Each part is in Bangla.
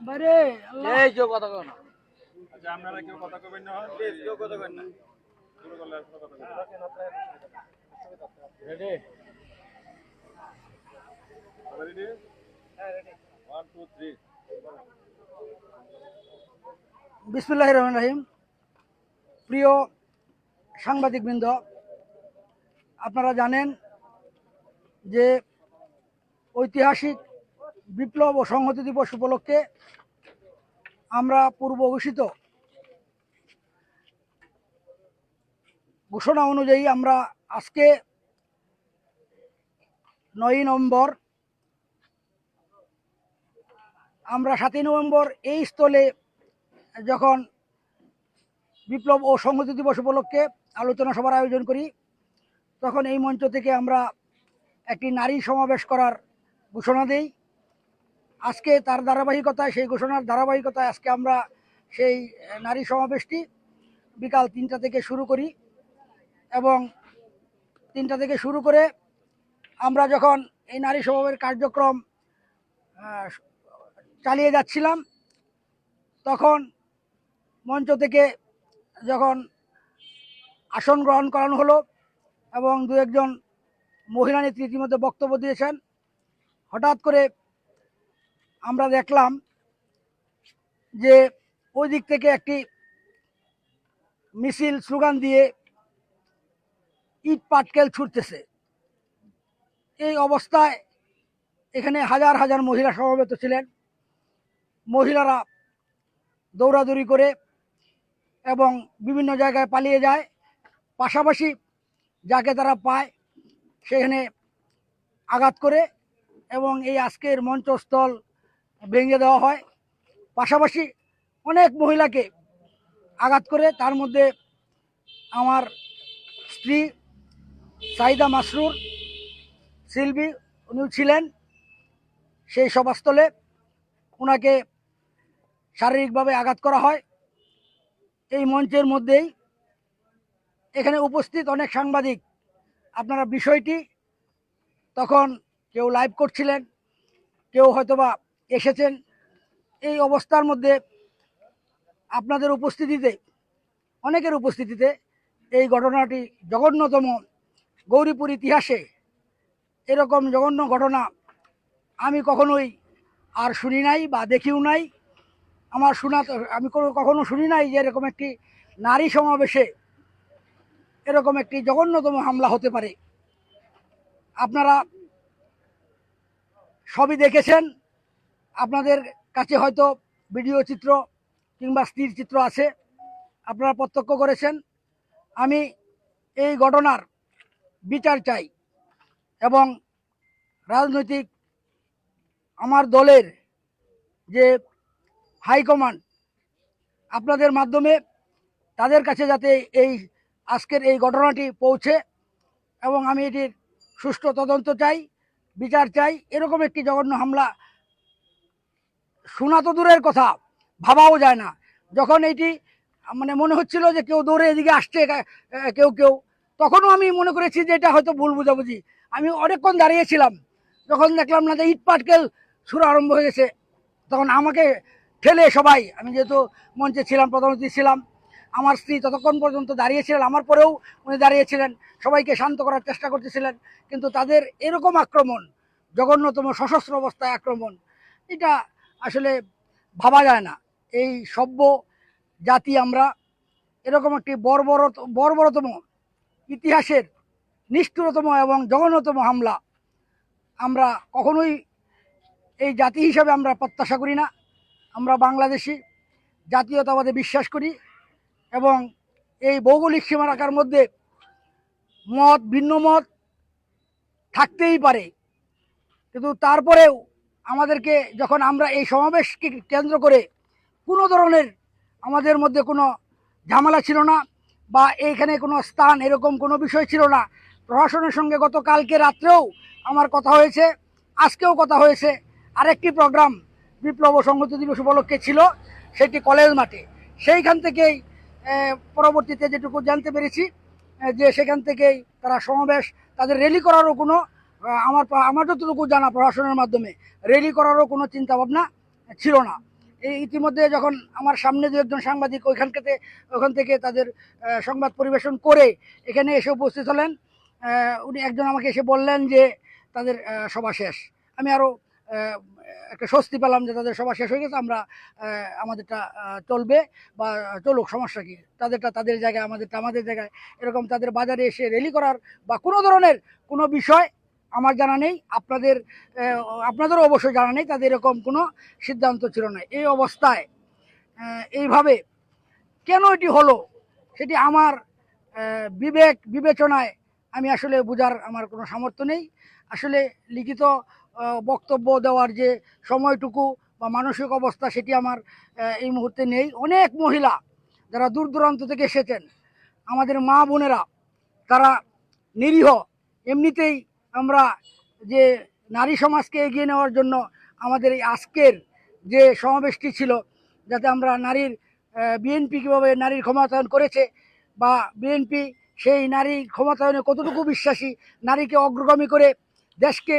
বাইরে আল্লাহ। এই কেউ কথা কয় না। আচ্ছা আপনারা কেউ কথা কবেন না? প্লিজ কেউ কথা কবেন না? শুরু করলে কথা কবেন রেডি রেডি হ্যাঁ রেডি ওয়ান টু থ্রি বিসমুল্লাহ রহমান রহিম। প্রিয় সাংবাদিকবৃন্দ আপনারা জানেন যে ঐতিহাসিক বিপ্লব ও সংহতি দিবস উপলক্ষে আমরা পূর্ব ঘোষিত ঘোষণা অনুযায়ী আমরা আজকে নয়ই নভেম্বর, আমরা সাতই নভেম্বর এই স্থলে যখন বিপ্লব ও সংহতি দিবস উপলক্ষে আলোচনা সভার আয়োজন করি, তখন এই মঞ্চ থেকে আমরা একটি নারী সমাবেশ করার ঘোষণা দেই। আজকে তার ধারাবাহিকতায়, সেই ঘোষণার ধারাবাহিকতায় আজকে আমরা সেই নারী সমাবেশটি বিকাল তিনটা থেকে শুরু করি এবং তিনটা থেকে শুরু করে আমরা যখন এই নারী সমাবেশ কার্যক্রম চালিয়ে যাচ্ছিলাম, তখন মঞ্চ থেকে যখন আসন গ্রহণ করানো হলো এবং দু একজন মহিলা নেত্রী ইতিমধ্যে বক্তব্য দিয়েছেন, হঠাৎ করে আমরা দেখলাম যে ওই দিক থেকে একটি মিছিল, স্লোগান দিয়ে ইট পাটকেল ছুটতেছে। এই অবস্থায় এখানে হাজার হাজার মহিলা সমবেত ছিলেন। মহিলারা দৌড়াদৌড়ি করে এবং বিভিন্ন জায়গায় পালিয়ে যায়। পাশাপাশি যাকে তারা পায়, সেখানে আঘাত করে এবং এই আজকের মঞ্চস্থল ভেঙে দেওয়া হয়। পাশাপাশি অনেক মহিলাকে আঘাত করে, তার মধ্যে আমার স্ত্রী সাইদা মাসরুর, শিল্পী উনি ছিলেন সেই সভাস্থলে। ওনাকে শারীরিকভাবে আঘাত করা হয়। এই মঞ্চের মধ্যেই এখানে উপস্থিত অনেক সাংবাদিক। আপনারা বিষয়টি তখন কেউ লাইভ করছিলেন, কেউ হয়তোবা এসেছেন এই অবস্থার মধ্যে আপনাদের উপস্থিতিতে, অনেকের উপস্থিতিতে এই ঘটনাটি জঘন্যতম গৌরীপুর ইতিহাসে এরকম জঘন্য ঘটনা আমি কখনোই আর শুনি নাই বা দেখিও নাই। আমার শোনা আমি কখনো শুনি নাই যে এরকম একটি নারী সমাবেশে এরকম একটি জঘন্যতম হামলা হতে পারে। আপনারা সবই দেখেছেন আপনাদের কাছে হয়তো ভিডিও চিত্র কিংবা স্থির চিত্র আছে, আপনারা প্রত্যক্ষ করেছেন। আমি এই ঘটনার বিচার চাই এবং রাজনৈতিক আমার দলের যে হাইকমান্ড আপনাদের মাধ্যমে তাদের কাছে যাতে এই আজকের এই ঘটনাটি পৌঁছে এবং আমি এটির সুষ্ঠু তদন্ত চাই, বিচার চাই। এরকম একটি জঘন্য হামলা শোনা তো দূরের কথা, ভাবাও যায় না। যখন এইটি মানে মনে হচ্ছিল যে কেউ দৌড়ে এদিকে আসছে কেউ কেউ, তখনও আমি মনে করেছি যে এটা হয়তো ভুল বুঝাবুঝি। আমি অনেকক্ষণ দাঁড়িয়েছিলাম, যখন দেখলাম না যে ইট পাটকেল শুরু আরম্ভ হয়ে গেছে। তখন আমাকে ঠেলে সবাই, আমি যেহেতু মঞ্চে ছিলাম, প্রধান অতিথি ছিলাম, আমার স্ত্রী ততক্ষণ পর্যন্ত দাঁড়িয়েছিলেন, আমার পরেও উনি দাঁড়িয়েছিলেন, সবাইকে শান্ত করার চেষ্টা করতেছিলেন, কিন্তু তাদের এরকম আক্রমণ, জঘন্যতম সশস্ত্র অবস্থায় আক্রমণ, এটা আসলে ভাবা যায় না। এই সভ্য জাতি আমরা এরকম একটি বর্বর বর্বরতম ইতিহাসের নিষ্ঠুরতম এবং জঘন্যতম হামলা আমরা কখনোই এই জাতি হিসাবে আমরা প্রত্যাশা করি না। আমরা বাংলাদেশি, জাতীয়তাবাদে বিশ্বাস করি এবং এই ভৌগোলিক সীমারেখার মধ্যে মত ভিন্ন মত থাকতেই পারে। কিন্তু তারপরেও আমাদেরকে যখন আমরা এই সমাবেশকে কেন্দ্র করে কোনো ধরনের আমাদের মধ্যে কোনো ঝামেলা ছিল না বা এইখানে কোনো স্থান এরকম কোনো বিষয় ছিল না, প্রশাসনের সঙ্গে গত কালকে রাত্রেও আমার কথা হয়েছে, আজকেও কথা হয়েছে। আরেকটি প্রোগ্রাম বিপ্লব সংহতি দিবস উপলক্ষে ছিল, সেটি কলেজ মাঠে। সেইখান থেকেই পরবর্তীতে যেটুকু জানতে পেরেছি যে সেখান থেকেই তারা সমাবেশ, তাদের র্যালি করারও কোনো আমার আমার যতটুকু জানা প্রশাসনের মাধ্যমে র্যালি করারও কোনো চিন্তা ভাবনা ছিল না। এই ইতিমধ্যে যখন আমার সামনে দু একজন সাংবাদিক ওইখান থেকে ওখান থেকে তাদের সংবাদ পরিবেশন করে এখানে এসে উপস্থিত হলেন উনি একজন আমাকে এসে বললেন যে তাদের সভা শেষ। আমি আরও একটা স্বস্তি পেলাম যে তাদের সভা শেষ হয়ে গেছে, আমরা আমাদেরটা চলবে বা চলুক, সমস্যা কী? তাদেরটা তাদের জায়গায়, আমাদেরটা আমাদের জায়গায়। এরকম তাদের বাজারে এসে র্যালি করার বা কোনো ধরনের কোনো বিষয় আমার জানা নেই, আপনাদের আপনাদেরও অবশ্যই জানা নেই, তাদের এরকম কোনো সিদ্ধান্ত ছিল না। এই অবস্থায় এইভাবে কেন এটি হলো সেটি আমার বিবেক, বিবেচনায় আমি আসলে বোঝার আমার কোনো সামর্থ্য নেই। আসলে লিখিত বক্তব্য দেওয়ার যে সময়টুকু বা মানসিক অবস্থা সেটি আমার এই মুহূর্তে নেই। অনেক মহিলা যারা দূর দূরান্ত থেকে এসেছেন, আমাদের মা বোনেরা, তারা নিরীহ, এমনিতেই আমরা যে নারী সমাজকে এগিয়ে নেওয়ার জন্য আমাদের এই আজকের যে সমাবেশটি ছিল, যাতে আমরা নারীর বিএনপি কীভাবে নারীর ক্ষমতায়ন করেছে বা বিএনপি সেই নারী ক্ষমতায়নে কতটুকু বিশ্বাসী, নারীকে অগ্রগামী করে দেশকে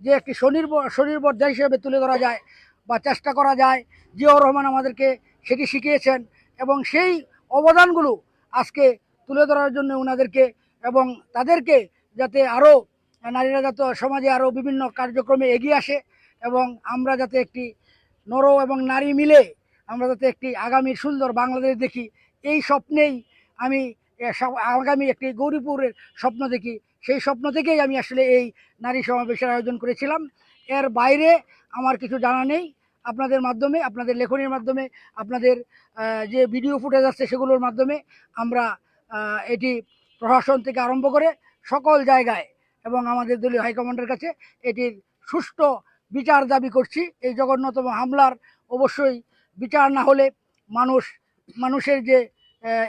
যে একটি স্বনির্ভর স্বনির্ভর দেশ হিসেবে তুলে ধরা যায় বা চেষ্টা করা যায়, জিয়াউর রহমান আমাদেরকে সেটি শিখিয়েছেন এবং সেই অবদানগুলো আজকে তুলে ধরার জন্য ওনাদেরকে এবং তাদেরকে যাতে আরও নারীরা যাতে সমাজে আরও বিভিন্ন কার্যক্রমে এগিয়ে আসে এবং আমরা যাতে একটি নর এবং নারী মিলে আমরা যাতে একটি আগামী সুন্দর বাংলাদেশ দেখি, এই স্বপ্নেই আমি আগামী একটি গৌরীপুরের স্বপ্ন দেখি। সেই স্বপ্ন থেকেই আমি আসলে এই নারী সমাবেশের আয়োজন করেছিলাম। এর বাইরে আমার কিছু জানা নেই। আপনাদের মাধ্যমে, আপনাদের লেখনীর মাধ্যমে, আপনাদের যে ভিডিও ফুটেজ আছে সেগুলোর মাধ্যমে আমরা এটি প্রশাসন থেকে আরম্ভ করে সকল জায়গায় এবং আমাদের দলীয় হাইকমান্ডের কাছে এটির সুষ্ঠু বিচার দাবি করছি। এই জঘন্যতম হামলার অবশ্যই বিচার না হলে মানুষ, মানুষের যে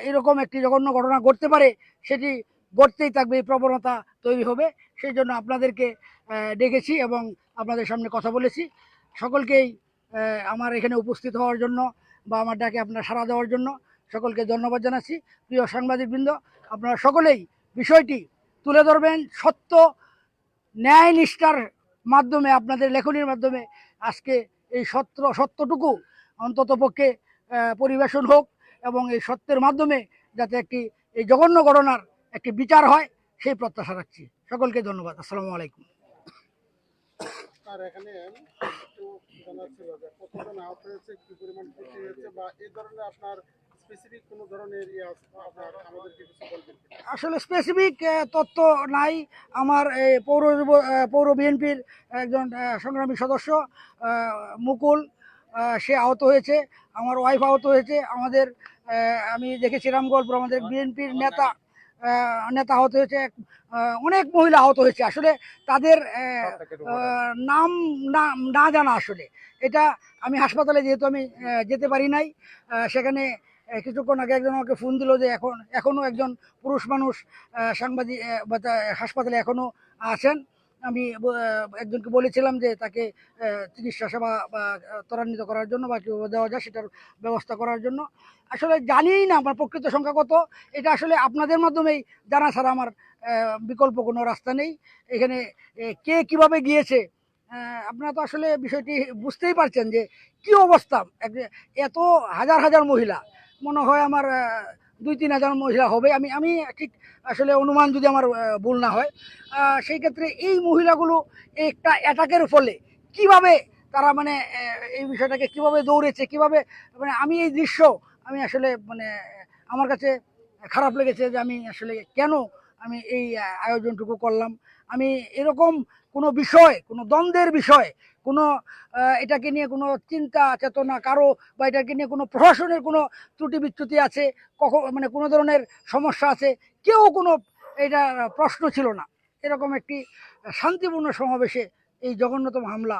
এরকম একটি জঘন্য ঘটনা ঘটতে পারে, সেটি ঘটতেই থাকবে, এই প্রবণতা তৈরি হবে। সেই জন্য আপনাদেরকে ডেকেছি এবং আপনাদের সামনে কথা বলেছি। সকলকেই আমার এখানে উপস্থিত হওয়ার জন্য বা আমার ডাকে আপনারা সাড়া দেওয়ার জন্য সকলকে ধন্যবাদ জানাচ্ছি। প্রিয় সাংবাদিকবৃন্দ, আপনারা সকলেই বিষয়টি তুলে ধরবেন সত্য ন্যায় নিষ্ঠার মাধ্যমে, আপনাদের লেখনীর মাধ্যমে আজকে এই সত্য সত্যটুকু অন্তত পক্ষে পরিবেশন হোক এবং এই সত্যের মাধ্যমে যাতে একটি, এই জঘন্য ঘটনার একটি বিচার হয়, সেই প্রত্যাশা রাখছি। সকলকে ধন্যবাদ। আসসালামু আলাইকুম। আর এখানে কি পরিমাণ আপনার স্পেসিফিক কোনো ধরনের ইয়ে? আসলে স্পেসিফিক তথ্য নাই। আমার এই পৌর পৌর বিএনপির একজন সংগ্রামী সদস্য মুকুল সে আহত হয়েছে। আমার ওয়াইফ আহত হয়েছে। আমাদের আমি দেখেছি রামগল্প আমাদের বিএনপির নেতা নেতা আহত হয়েছে। অনেক মহিলা আহত হয়েছে। আসলে তাদের নাম না জানা আসলে। এটা আমি হাসপাতালে যেহেতু আমি যেতে পারি নাই সেখানে কিছুক্ষণ আগে একজন আমাকে ফোন দিল যে এখন এখনও একজন পুরুষ মানুষ সাংবাদিক বা হাসপাতালে এখনও আছেন। আমি একজনকে বলেছিলাম যে তাকে চিকিৎসা সেবা ত্বরান্বিত করার জন্য বা কীভাবে দেওয়া যায় সেটার ব্যবস্থা করার জন্য। আসলে জানিই না আমার প্রকৃত সংখ্যা কত। এটা আসলে আপনাদের মাধ্যমেই জানা ছাড়া আমার বিকল্প কোনো রাস্তা নেই। এখানে কে কীভাবে গিয়েছে আপনারা তো আসলে বিষয়টি বুঝতেই পারছেন যে কি অবস্থা। এত হাজার হাজার মহিলা মনে হয় আমার দুই তিন হাজার মহিলা হবে। আমি আমি ঠিক আসলে অনুমান যদি আমার ভুল না হয়। সেই ক্ষেত্রে এই মহিলাগুলো একটা অ্যাটাকের ফলে কীভাবে তারা মানে এই বিষয়টাকে কীভাবে দৌড়েছে, কীভাবে মানে আমি এই দৃশ্য, আমি আসলে মানে আমার কাছে খারাপ লেগেছে যে আমি আসলে কেন আমি এই আয়োজনটুকু করলাম। আমি এরকম কোনো বিষয়, কোনো দ্বন্দ্বের বিষয় কোনো এটাকে নিয়ে কোনো চিন্তা, চেতনা কারও বা এটাকে নিয়ে কোনো প্রশাসনের কোনো ত্রুটি বিচ্যুতি আছে, কখন মানে কোনো ধরনের সমস্যা আছে, কেউ কোনো এটা প্রশ্ন ছিল না। এরকম একটি শান্তিপূর্ণ সমাবেশে এই জঘন্যতম হামলা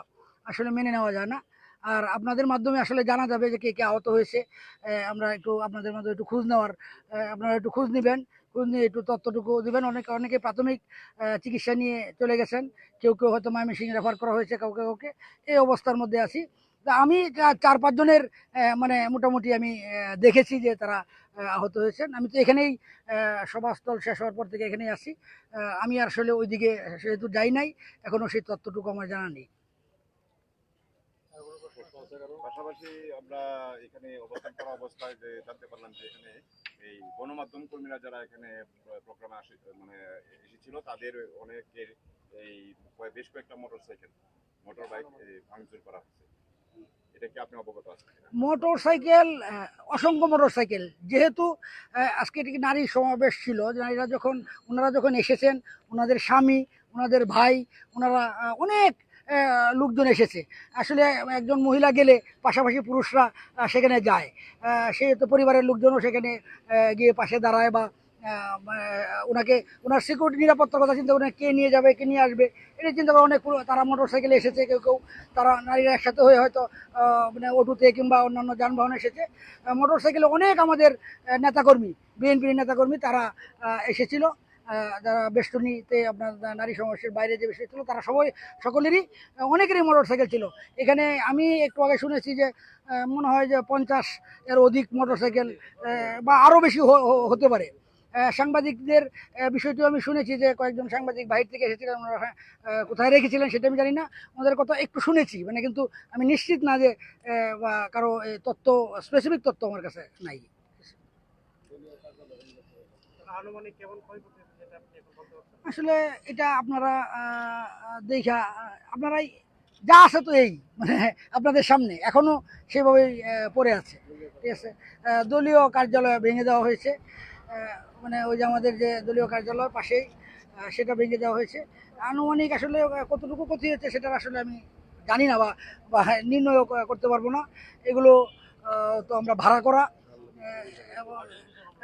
আসলে মেনে নেওয়া যায় না। আর আপনাদের মাধ্যমে আসলে জানা যাবে যে কে কে আহত হয়েছে। আমরা একটু আপনাদের মাধ্যমে একটু খোঁজ নেওয়ার আপনারা একটু খোঁজ নেবেন। একটু তথ্যটুকু দেবেন। অনেকে অনেকে প্রাথমিক চিকিৎসা নিয়ে চলে গেছেন। কেউ কেউ হয়তো ময়মনসিং রেফার করা হয়েছে কাউকে কাউকে। এই অবস্থার মধ্যে আছি। আমি চার পাঁচজনের মানে মোটামুটি আমি দেখেছি যে তারা আহত হয়েছেন। আমি তো এখানেই সভাস্থল শেষ হওয়ার পর থেকে এখানেই আসি আমি আসলে ওইদিকে সেহেতু যাই নাই। এখনও সেই তথ্যটুকু আমার জানা নেই। পাশাপাশি আমরা এখানে অবস্থান করা অবস্থায় যে জানতে পারলাম যে এখানে এই গণমাধ্যম কর্মীরা যারা এখানে প্রোগ্রামে আসে মানে এসেছিল, তাদের অনেকের এই বেশ কয়েকটা মোটর সাইকেল মোটর বাইক ভাঙচুর করা হচ্ছে এটা কি আপনি অবগত আছেন মোটর সাইকেল অসংখ্য মোটর সাইকেল যেহেতু আজকে এটি নারী সমাবেশ ছিল নারীরা যখন, ওনারা যখন এসেছেন, ওনাদের স্বামী, ওনাদের ভাই, ওনারা অনেক লোকজন এসেছে। আসলে একজন মহিলা গেলে পাশাপাশি পুরুষরা সেখানে যায়। আহ, তো পরিবারের লোকজনও সেখানে গিয়ে পাশে দাঁড়ায় বা আহ, ওনাকে ওনার সিকিউরিটি নিরাপত্তার কথা চিন্তা করে কে নিয়ে যাবে কে নিয়ে আসবে এটা চিন্তা করে অনেক তারা মোটর সাইকেলে এসেছে কেউ কেউ তারা নারীরা একসাথে হয়ে হয়তো মানে অটোতে কিংবা অন্যান্য যানবাহনে এসেছে। মোটর সাইকেলে অনেক আমাদের নেতাকর্মী বিএনপির নেতাকর্মী তারা এসেছিল। যারা বেষ্টনীতে আপনার নারী সমাবেশের বাইরে যে এসেছিল তারা সবাই, সকলেরই অনেকেরই মোটর সাইকেল ছিল। এখানে আমি একটু আগে শুনেছি যে মনে হয় যে পঞ্চাশ এর অধিক মোটর সাইকেল বা আরও বেশি হতে পারে। সাংবাদিকদের বিষয়টিও আমি শুনেছি যে, কয়েকজন সাংবাদিক বাইরে থেকে এসেছিলেন কোথায় রেখেছিলেন সেটা আমি জানি না। ওনাদের কথা একটু শুনেছি মানে কিন্তু আমি নিশ্চিত না যে বা কারও তথ্য স্পেসিফিক তথ্য আমার কাছে নাই। আনুমানিক কেমন ক্ষয়ক্ষতি হয়েছে যেটা আপনি এখন বলতে পারছেন আসলে এটা আপনারা দেখা, আপনারাই, যা আছে তো এই মানে আপনাদের সামনে, এখনও সেভাবেই পড়ে আছে, ঠিক আছে? দলীয় কার্যালয় ভেঙে দেওয়া হয়েছে মানে ওই যে আমাদের যে দলীয় কার্যালয় পাশেই সেটা ভেঙে দেওয়া হয়েছে। আনুমানিক আসলে কতটুকু ক্ষতি হয়েছে সেটা আসলে আমি জানি না বা নির্ণয় করতে পারব না। এগুলো তো আমরা ভাড়া করা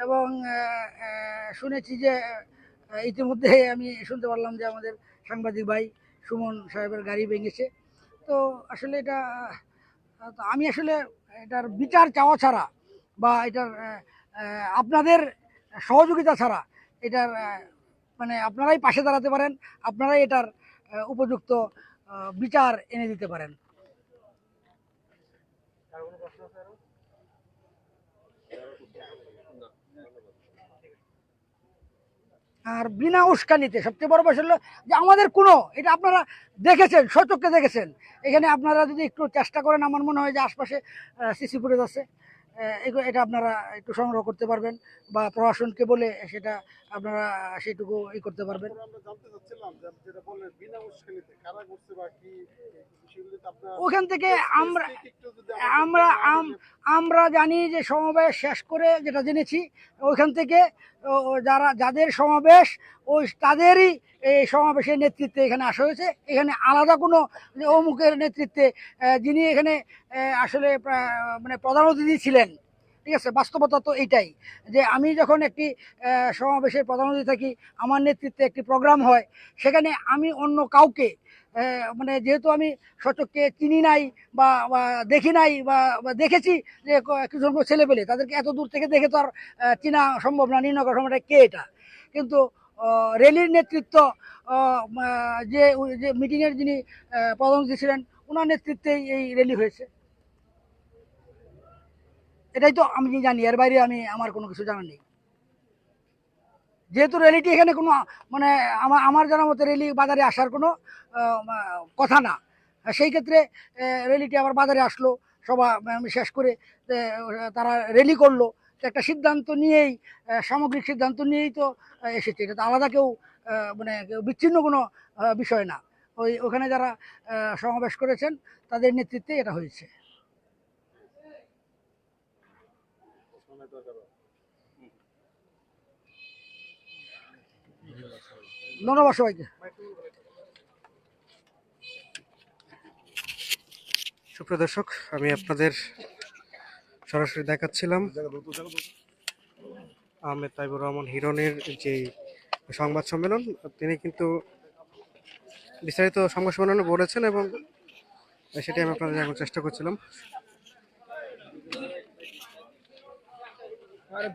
এবং- শুনেছি যে ইতিমধ্যে আমি শুনতে পারলাম যে আমাদের সাংবাদিক ভাই সুমন সাহেবের গাড়ি ভেঙেছে। তো আসলে এটা আমি আসলে এটার বিচার চাওয়া ছাড়া বা এটার আপনাদের সহযোগিতা ছাড়া এটার মানে আপনারাই পাশে দাঁড়াতে পারেন, আপনারাই এটার উপযুক্ত বিচার এনে দিতে পারেন আর কোনো প্রশ্ন আছে আরও আর বিনা উস্কানিতে সবচেয়ে বড় বয়স হলো যে আমাদের কোনো, এটা আপনারা দেখেছেন সচক্ষে দেখেছেন। এখানে আপনারা যদি একটু চেষ্টা করেন, আমার মনে হয় যে আশপাশে সিসি ফুটেজ আছে। এটা আপনারা একটু সংগ্রহ করতে পারবেন বা প্রশাসনকে বলে সেটা আপনারা সেটুকু ই করতে পারবেন। ওখান থেকে আমরা আমরা আম- আমরা জানি যে সমাবেশ শেষ করে যেটা জেনেছি ওইখান থেকে যারা যাদের সমাবেশ ওই তাদেরই এই সমাবেশের নেতৃত্বে এখানে আসা হয়েছে। এখানে আলাদা কোনো অমুকের নেতৃত্বে যিনি এখানে আসলে মানে প্রধান অতিথি ছিলেন। ঠিক আছে, বাস্তবতা তো এইটাই যে আমি যখন একটি সমাবেশের প্রধান অতিথি থাকি, আমার নেতৃত্বে একটি প্রোগ্রাম হয়, সেখানে আমি অন্য কাউকে মানে যেহেতু আমি সচককে চিনি নাই বা দেখি নাই বা দেখেছি যে কিছু সংখ্যক ছেলে পেলে তাদেরকে এত দূর থেকে দেখে তো আর চিনা সম্ভব না নির্ণয় করা কে এটা? কিন্তু রেলির নেতৃত্ব যে মিটিংয়ের যিনি প্রধানমন্ত্রী ছিলেন ওনার নেতৃত্বেই এই র্যালি হয়েছে। এটাই তো আমি জানি এর বাইরে আমি আমার কোনো কিছু জানা নেই। যেহেতু র্যালিটি এখানে কোনো মানে আমার আমার জানা মতো র্যালি বাজারে আসার কোনো কথা না। সেই ক্ষেত্রে র্যালিটি আবার বাজারে আসলো আহ, শেষ করে তারা র্যালি করল। একটা সিদ্ধান্ত নিয়েই সামগ্রিক সিদ্ধান্ত নিয়েই তো এসেছে। এটা আলাদা কেউ মানে বিচ্ছিন্ন কোনো বিষয় না। ওই ওখানে যারা সমাবেশ করেছেন তাদের নেতৃত্বে এটা হয়েছে। ধন্যবাদ সবাইকে। সুপ্রিয় দর্শক আমি আপনাদের সরাসরি দেখাচ্ছিলাম আহমেদ তাইবুর রহমান হিরনের যে সংবাদ সম্মেলন তিনি কিন্তু বিস্তারিত সংবাদ সম্মেলনে বলেছেন এবং সেটি আমি আপনাদের এখন চেষ্টা করছিলাম। আর